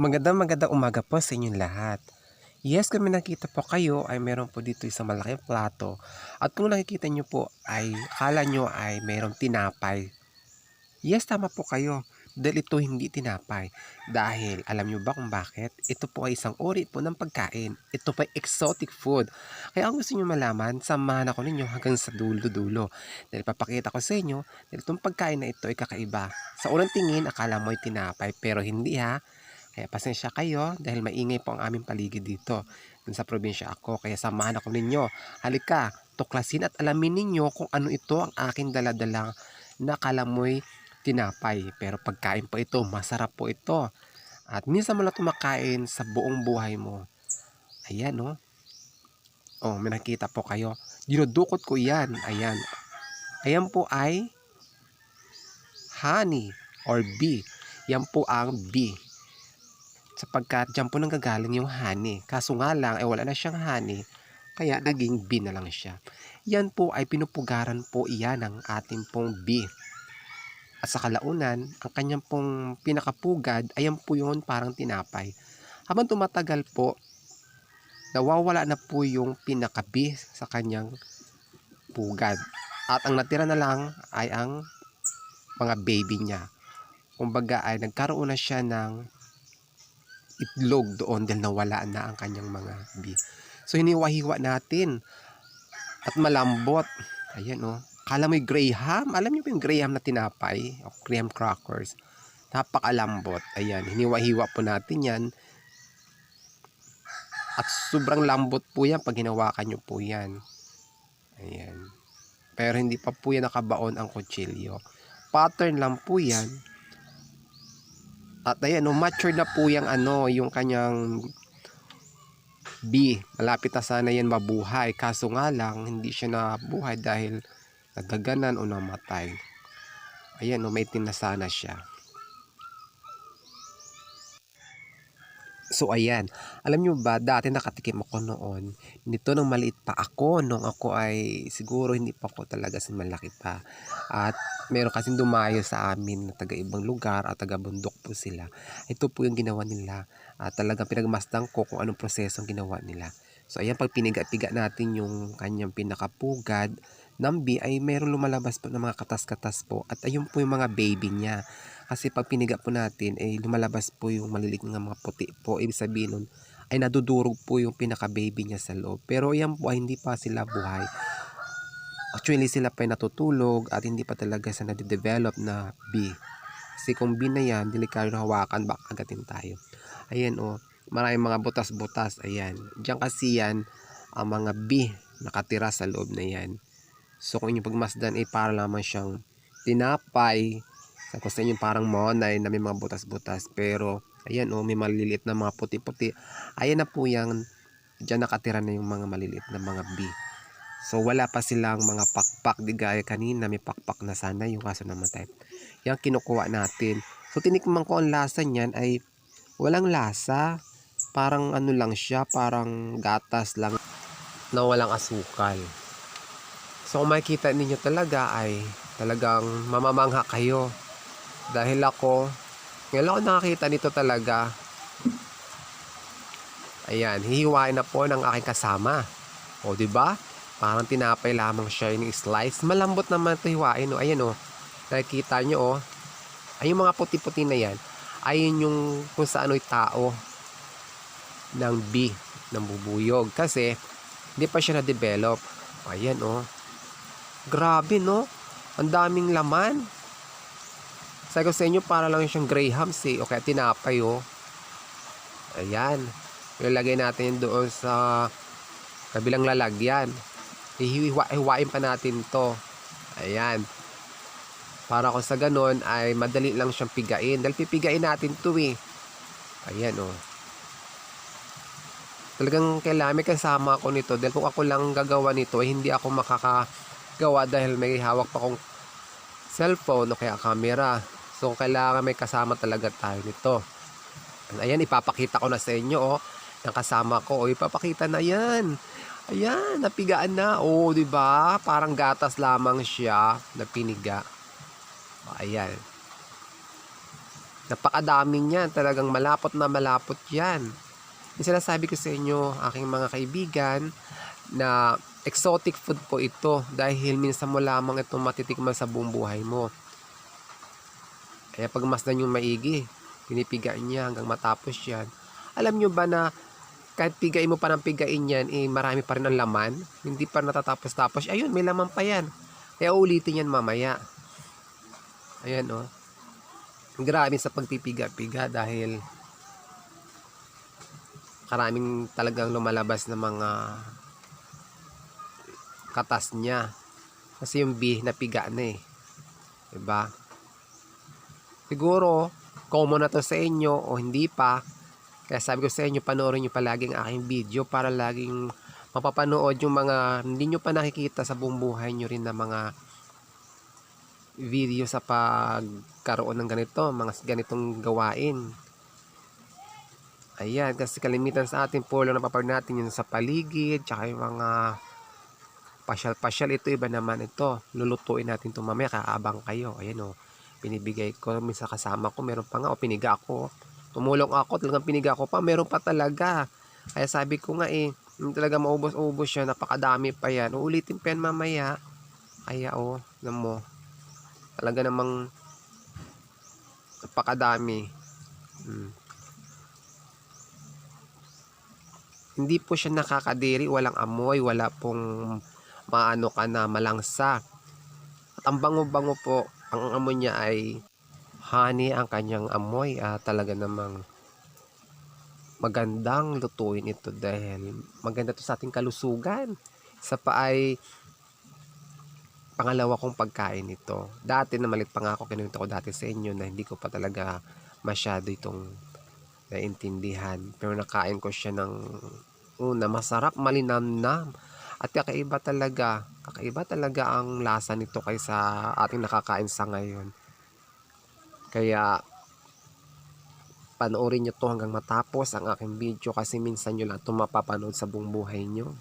Magandang magandang umaga po sa inyong lahat. Yes, may nakita po kayo ay meron po dito isang malaking plato. At kung nakikita nyo po ay kala nyo ay merong tinapay. Yes, tama po kayo. Dahil ito hindi tinapay. Dahil alam nyo ba kung bakit? Ito po ay isang uri po ng pagkain. Ito po ay exotic food. Kaya kung gusto nyo malaman, samahan ako ninyo hanggang sa dulo-dulo. Dahil papakita ko sa inyo, dahil itong pagkain na ito ay kakaiba. Sa unang tingin, akala mo ay tinapay. Pero hindi ha. Kaya pasensya kayo dahil maingay po ang aming paligid dito. Dun sa probinsya ako, kaya samahan ako ninyo. Halika, tuklasin at alamin ninyo kung ano ito ang aking daladalang na kalamoy tinapay. Pero pagkain po ito, masarap po ito. At minsan mo lang tumakain sa buong buhay mo. Ayan, oh. Oh, may nakita po kayo. Dinudukot ko yan. Ayan. Ayan po ay honey or bee. Yan po ang bee sapagkat dyan po nanggagaling yung honey. Kaso nga lang, ay wala na siyang honey, kaya naging bee na lang siya. Yan po ay pinupugaran po iyan ng ating pong bee. At sa kalaunan, ang kanyang pong pinakapugad, ayan po yun parang tinapay. Habang tumatagal po, nawawala na po yung pinakabi sa kanyang pugad. At ang natira na lang ay ang mga baby niya. Kumbaga ay nagkaroon na siya ng itlog doon dahil nawala na ang kanyang mga bee. So hiniwa-hiwa natin at malambot. Ayan oh. Kala mo yung graham? Alam niyo ba yung graham na tinapay? O graham crackers. Napakalambot. Ayan, hiniwa-hiwa po natin yan. At sobrang lambot po yan pag hinawakan nyo po yan. Ayan. Pero hindi pa po yan nakabaon ang kutsilyo. Pattern lang po yan. At ayan, no, matured na po yung ano, yung kanyang B. Malapit na sana yan mabuhay. Kaso nga lang, hindi siya nabuhay dahil nagaganan o namatay. Ayan, no, may na sana siya. So ayan, alam nyo ba, dati nakatikim ako noon, nito nung maliit pa ako, nung ako ay siguro hindi pa ako talaga malaki pa. At meron kasing dumayo sa amin na taga ibang lugar at taga bundok po sila. Ito po yung ginawa nila. At talagang pinagmasdan ko kung anong proseso ang ginawa nila. So ayan, pag piniga-piga natin yung kanyang pinakapugad ng bee, ay meron lumalabas po ng mga katas-katas po. At ayun po yung mga baby niya. Kasi pag piniga po natin, ay lumalabas po yung maliliit nga mga puti po. Ibig sabihin nun, ay nadudurog po yung pinaka-baby niya sa loob. Pero yan po ay hindi pa sila buhay. Actually, sila pa ay natutulog at hindi pa talaga sa nade-develop na bee. Kasi kung bee na yan, delikado hawakan, baka agatin tayo. Ayan o, oh, maraming mga butas-butas. Ayan. Diyan kasi yan, ang mga bee nakatira sa loob na yan. So kung inyong pagmasdan, ay para lamang siyang tinapay, sa sa inyo parang monay na may mga butas-butas. Pero, ayan o, oh, may maliliit na mga puti-puti. Ayan na po yan. Diyan nakatira na yung mga maliliit na mga bee. So, wala pa silang mga pakpak. Di gaya kanina, may pakpak na sana yung kaso namatay. Yan kinukuha natin. So, tinikman ko ang lasa niyan ay walang lasa. Parang ano lang siya, parang gatas lang na walang asukal. So, kung makikita ninyo talaga ay talagang mamamangha kayo dahil ako, ngayon ako nakakita nito talaga. Ayan, hihiwain na po ng aking kasama. O, di ba? Parang tinapay lamang siya yung slice. Malambot naman ito hiwain. O, ayan o. Nakikita nyo o. Ay, yung mga puti-puti na yan. Ayun yung kung saan ay tao ng bee, ng bubuyog. Kasi, hindi pa siya na-develop. Ayan o. Grabe no. Ang daming laman. Sabi ko sa inyo, para lang siyang grahams eh. O kaya tinapay oh. Ayan. Ilalagay natin yun doon sa kabilang lalagyan. Ihiwain pa natin to. Ayan. Para kung sa ganun ay madali lang siyang pigain. Dahil pipigain natin to eh. Ayan oh. Talagang kailangan may kasama ako nito. Dahil kung ako lang gagawa nito, ay hindi ako makakagawa dahil may hawak pa akong cellphone o kaya camera. So, kailangan may kasama talaga tayo nito. Ayan, ipapakita ko na sa inyo, oh. Ang kasama ko, oh, ipapakita na yan. Ayan, napigaan na. Oo, di ba? Parang gatas lamang siya na piniga. O, Ayan. Napakadaming yan. Talagang malapot na malapot yan. Yung sinasabi ko sa inyo, aking mga kaibigan, na exotic food po ito dahil minsan mo lamang itong matitikman sa buong buhay mo. Kaya pag masdan yung maigi, pinipiga niya hanggang matapos yan. Alam nyo ba na kahit pigain mo pa ng pigain yan, eh, marami pa rin ang laman. Hindi pa natatapos-tapos. Ayun, may laman pa yan. Kaya ulitin yan mamaya. Ayan, oh. Grabe sa pagpipiga-piga dahil karaming talagang lumalabas na mga katas niya. Kasi yung B, napiga na eh. Diba? Siguro, common na to sa inyo o hindi pa. Kaya sabi ko sa inyo, panoorin nyo palagi ang aking video para laging mapapanood yung mga hindi nyo pa nakikita sa buong buhay nyo rin na mga video sa pagkaroon ng ganito, mga ganitong gawain. Ayan, kasi kalimitan sa atin po lang napapanood natin yung sa paligid, tsaka yung mga pasyal-pasyal ito, iba naman ito. Lulutuin natin ito mamaya, kaabang kayo. Ayan o, binibigay ko minsan kasama ko, meron pa nga, o piniga ako. Tumulong ako, talagang piniga ko pa, meron pa talaga. Kaya sabi ko nga eh, hindi talaga maubos-ubos siya, napakadami pa yan. Uulitin pa yan mamaya. Kaya o, alam mo, talaga namang napakadami. Hmm. Hindi po siya nakakadiri, walang amoy, wala pong maano ka na malangsa. At ang bango-bango po, ang amoy niya ay honey ang kanyang amoy. Ah, talaga namang magandang lutuin ito dahil maganda to sa ating kalusugan. Sa pa ay pangalawa kong pagkain ito. Dati na malit pa nga ako, kinuwento ko dati sa inyo na hindi ko pa talaga masyado itong naintindihan. Pero nakain ko siya ng una, masarap, malinamnam. At kakaiba talaga, kakaiba talaga ang lasa nito kaysa ating nakakain sa ngayon. Kaya, panoorin nyo to hanggang matapos ang aking video kasi minsan nyo lang ito mapapanood sa buong buhay nyo.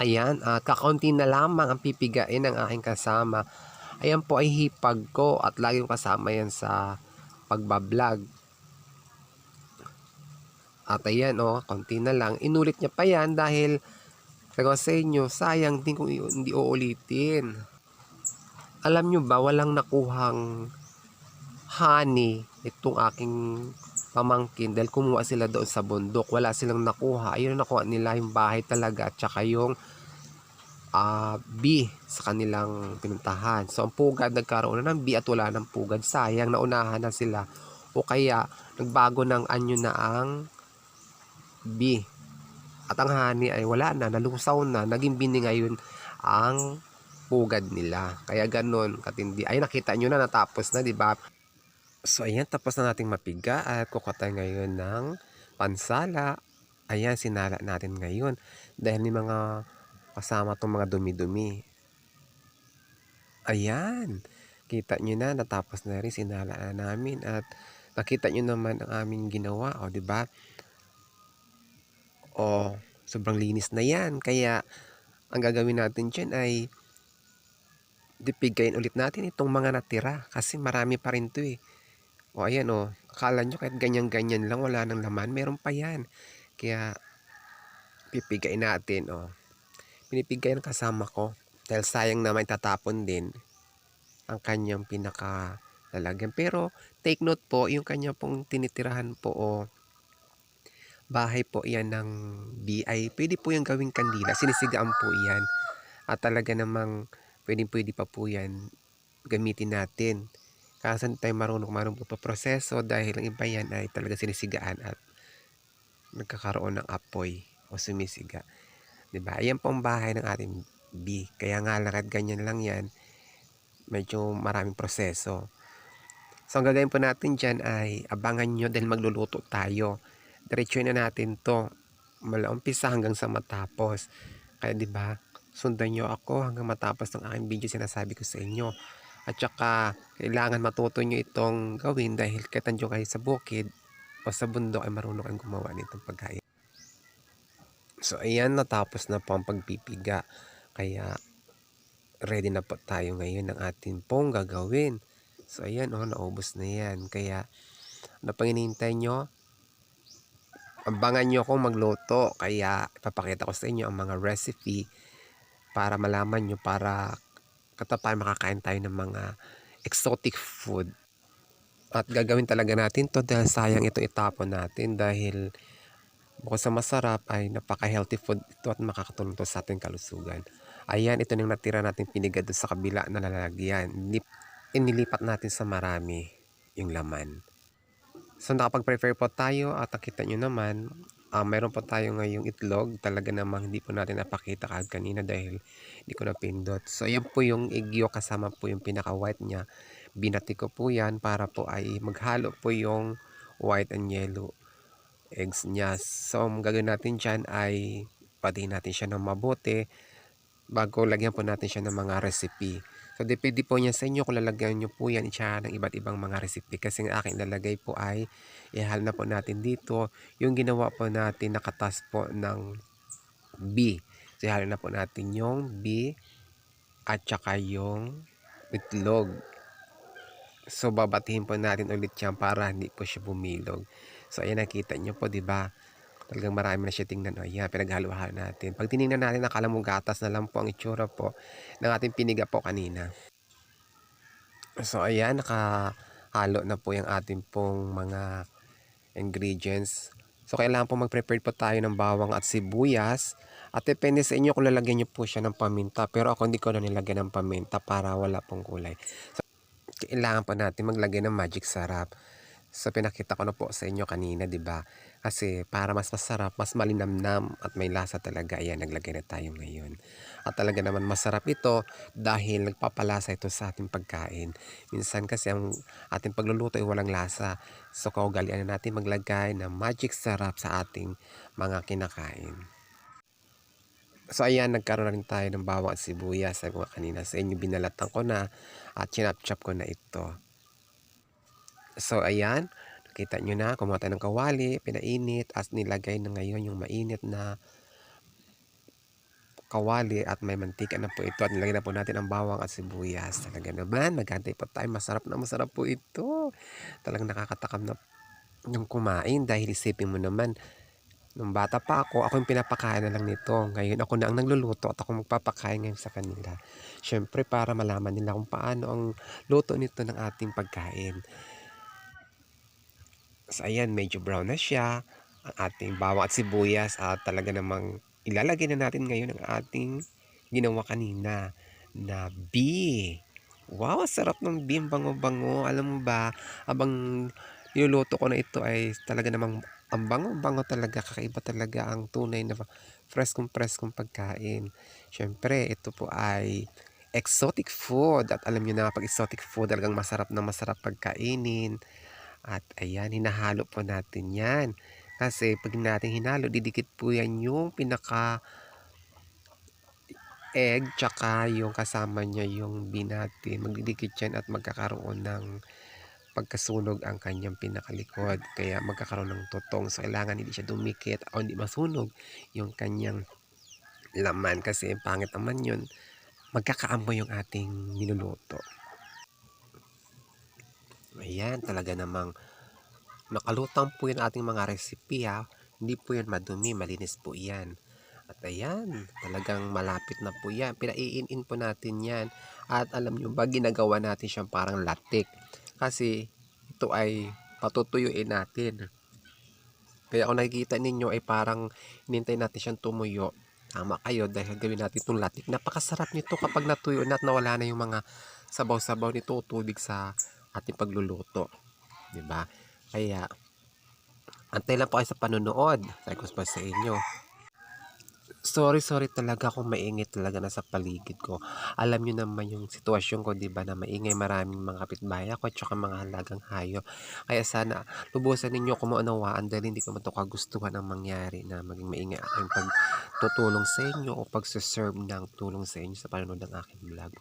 Ayan, at kakaunti na lamang ang pipigain ng aking kasama. Ayan po ay hipag ko at laging kasama yan sa pagbablog. At ayan oh, konti na lang. Inulit niya pa yan dahil ko sa inyo, sayang din kung hindi uulitin. Alam nyo ba, walang nakuhang honey itong aking pamangkin dahil kumuha sila doon sa bundok. Wala silang nakuha. Ayun ang nakuha nila yung bahay talaga at saka yung ah, B sa kanilang pinuntahan. So, ang pugad nagkaroon na ng B at wala ng pugad. Sayang, naunahan na sila. O kaya, nagbago ng anyo na ang B. At ang honey ay wala na, nalusaw na, naging bini ngayon ang pugad nila. Kaya ganun, katindi. Ay, nakita nyo na, natapos na, di ba? So, ayan, tapos na nating mapiga at kukatay ngayon ng pansala. Ayan, sinala natin ngayon. Dahil may mga kasama itong mga dumi-dumi. Ayan, kita nyo na, natapos na rin, sinala na namin. At nakita nyo naman ang aming ginawa, o, di ba? O, sobrang linis na yan. Kaya, ang gagawin natin dyan ay dipigayin ulit natin itong mga natira. Kasi marami pa rin to eh. O, ayan o. Akala nyo kahit ganyan-ganyan lang, wala nang laman. Meron pa yan. Kaya, pipigayin natin o. Pinipigayin kasama ko. Dahil sayang naman tatapon din ang kanyang pinaka lalagyan. Pero, take note po, yung kanya pong tinitirahan po o bahay po yan ng BI. Pwede po yung gawing kandila. Sinisigaan po yan. At talaga namang pwede pwede pa po yan gamitin natin. Kaso tayo marunong marunong po proseso dahil ang iba yan ay talaga sinisigaan at nagkakaroon ng apoy o sumisiga. 'Di ba? Ayan po ang bahay ng ating B. Kaya nga lang ganyan lang yan. Medyo maraming proseso. So ang gagawin po natin dyan ay abangan nyo dahil magluluto tayo. Diretso na natin to. Mula umpisa hanggang sa matapos. Kaya 'di ba? Sundan nyo ako hanggang matapos ng aking video sinasabi ko sa inyo. At saka, kailangan matuto nyo itong gawin dahil kahit nandiyo kayo sa bukid o sa bundok ay marunong kang gumawa nitong pagkain. So ayan, natapos na po ang pagpipiga. Kaya ready na po tayo ngayon ng ating pong gagawin. So ayan, oh, naubos na yan. Kaya ano pang hinihintay nyo? Abangan nyo akong magluto. Kaya ipapakita ko sa inyo ang mga recipe para malaman nyo para katapan makakain tayo ng mga exotic food. At gagawin talaga natin to dahil sayang ito itapon natin dahil bukod sa masarap ay napaka-healthy food ito at makakatulong to sa ating kalusugan. Ayan, ito yung natira nating pinigad doon sa kabila na lalagyan. Nip, inilipat natin sa marami yung laman. So nakapag-prepare po tayo at nakita nyo naman, ah meron po tayo ngayong itlog. Talaga namang hindi po natin napakita kahit kanina dahil hindi ko napindot. So ayan po yung egyo kasama po yung pinaka-white niya. Binati ko po yan para po ay maghalo po yung white and yellow eggs niya. So ang gagawin natin dyan ay patayin natin siya ng mabuti bago lagyan po natin siya ng mga recipe. So, depende po niya sa inyo kung lalagyan nyo po yan siya ng iba't ibang mga recipe. Kasi ang aking lalagay po ay ihal na po natin dito. Yung ginawa po natin nakatas po ng B. So, ihalo na po natin yung B at saka yung itlog. So, babatihin po natin ulit yan para hindi po siya bumilog. So, ayan nakita nyo po, di ba? Talagang marami na siya tingnan. O, yan, pinaghalo-halo natin. Pag tinignan natin, akala mo gatas na lang po ang itsura po ng ating piniga po kanina. So, ayan, nakahalo na po yung ating pong mga ingredients. So, kailangan po mag-prepare po tayo ng bawang at sibuyas. At depende sa inyo kung lalagyan nyo po siya ng paminta. Pero ako hindi ko na nilagyan ng paminta para wala pong kulay. So, kailangan po natin maglagay ng magic sarap. So, pinakita ko na po sa inyo kanina, di ba? Kasi para mas masarap, mas malinamnam at may lasa talaga. Ayan, naglagay na tayo ngayon. At talaga naman masarap ito dahil nagpapalasa ito sa ating pagkain. Minsan kasi ang ating pagluluto ay walang lasa. So, kaugalian na natin maglagay ng magic sarap sa ating mga kinakain. So, ayan, nagkaroon na rin tayo ng bawang at sibuyas. Sabi ko kanina sa inyo, binalatan ko na at chinap-chop ko na ito. So, ayan. Nakita nyo na, kumuha ng kawali, pinainit, at nilagay na ngayon yung mainit na kawali at may mantika na po ito at nilagay na po natin ang bawang at sibuyas. Talaga naman, magantay po tayo. Masarap na masarap po ito. Talagang nakakatakam na yung kumain dahil isipin mo naman, nung bata pa ako, ako yung pinapakain na lang nito. Ngayon ako na ang nagluluto at ako magpapakain ngayon sa kanila. Siyempre para malaman nila kung paano ang luto nito ng ating pagkain. So, ayan, medyo brown na siya. Ang ating bawang at sibuyas at talaga namang ilalagay na natin ngayon ang ating ginawa kanina na B. Wow, sarap ng B. Ang bango-bango. Alam mo ba, abang niluluto ko na ito ay talaga namang ang bango-bango talaga. Kakaiba talaga ang tunay na freskong-freskong pagkain. Siyempre, ito po ay exotic food. At alam niyo na pag exotic food, talagang masarap na masarap pagkainin. At ayan, hinahalo po natin yan. Kasi pag natin hinalo, didikit po yan yung pinaka egg tsaka yung kasama niya yung binatin. Magdidikit yan at magkakaroon ng pagkasunog ang kanyang pinakalikod. Kaya magkakaroon ng tutong. So, kailangan hindi siya dumikit o hindi masunog yung kanyang laman. Kasi pangit naman yun. Magkakaamoy yung ating niluluto. Ayan, talaga namang nakalutang po yung ating mga recipe ha. Hindi po yan madumi, malinis po yan. At ayan, talagang malapit na po yan. Pinaiin-in po natin yan. At alam nyo ba, ginagawa natin siyang parang latik. Kasi ito ay patutuyuin natin. Kaya kung nakikita ninyo ay parang hinintay natin siyang tumuyo. Tama kayo dahil gawin natin itong latik. Napakasarap nito kapag natuyo na at nawala na yung mga sabaw-sabaw nito o tubig sa ating pagluluto. ba? Kaya antay lang po kayo sa panonood. Ko pa sa inyo. Sorry, sorry talaga kung maingay talaga nasa paligid ko. Alam niyo naman yung sitwasyon ko, 'di ba, na maingay maraming mga kapitbahay ako at saka mga halagang hayop. Kaya sana lubusan ninyo ako maunawaan dahil hindi ko man kagustuhan ang mangyari na maging maingay ang pagtutulong sa inyo o pagse-serve ng tulong sa inyo sa panonood ng aking vlog.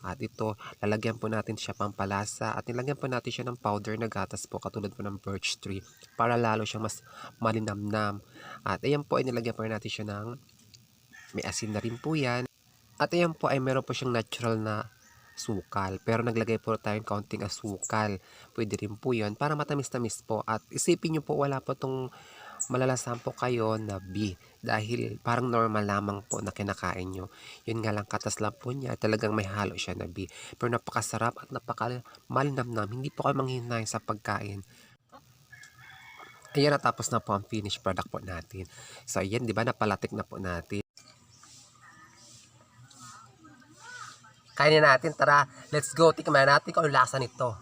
At ito, lalagyan po natin siya pampalasa at nilagyan po natin siya ng powder na gatas po katulad po ng birch tree para lalo siyang mas malinamnam. At ayan po ay nilagyan po natin siya ng may asin na rin po yan. At ayan po ay meron po siyang natural na sukal. Pero naglagay po tayo ng kaunting asukal. Pwede rin po yun para matamis-tamis po. At isipin nyo po wala po tong malalasan po kayo na B. Dahil parang normal lamang po na kinakain nyo. Yun nga lang katas lang po niya. Talagang may halo siya na B. Pero napakasarap at napaka malinamnam. Hindi po kayo manghinay sa pagkain. Ayan, natapos na po ang finished product po natin. So, ayan, di ba, napalatik na po natin. Kainin natin, tara, let's go. Tikman natin kung ano lasa nito.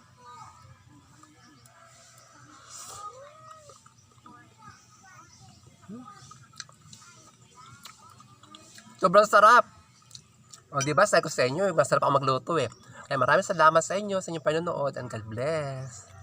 Sobrang sarap. O, di ba, sabi ko sa inyo, masarap ako magluto eh. Kaya maraming salamat sa inyo, sa inyong panonood, and God bless.